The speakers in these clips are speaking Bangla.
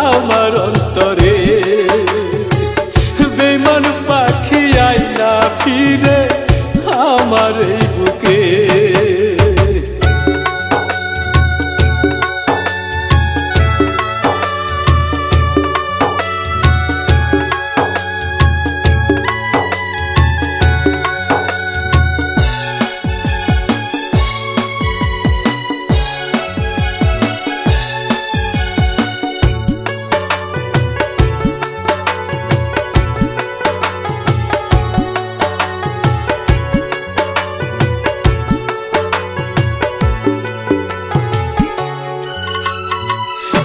আমার অন্তরে। বেমান পাখি আইলা ফিরে আমার এই বুকে।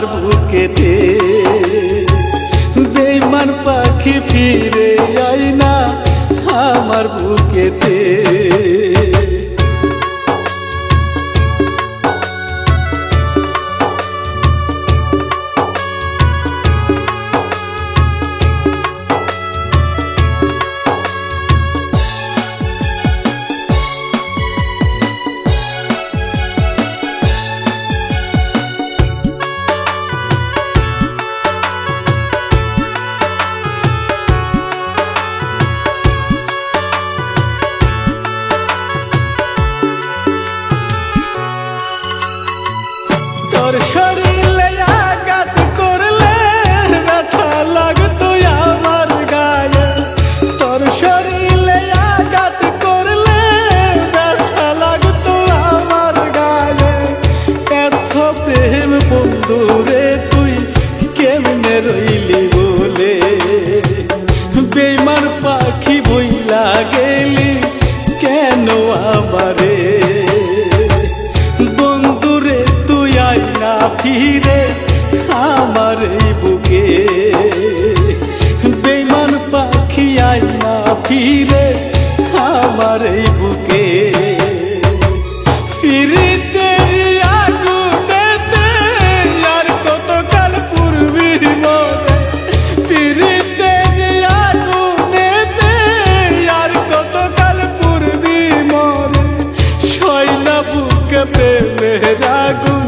আমার বুকেতে বেমান পাখি ফিরে আই না আমার বুকেতে Agora chama. আমার বুকে। বেমান পাখি আই না ফিরে আমার বুকে। ফিরিতে, আগুনেতে, আর কতকাল পূর্বী ফিরিতে, আগুনেতে, আর কতকাল পূর্বী ছয়না বুকে প্রেমের আগুন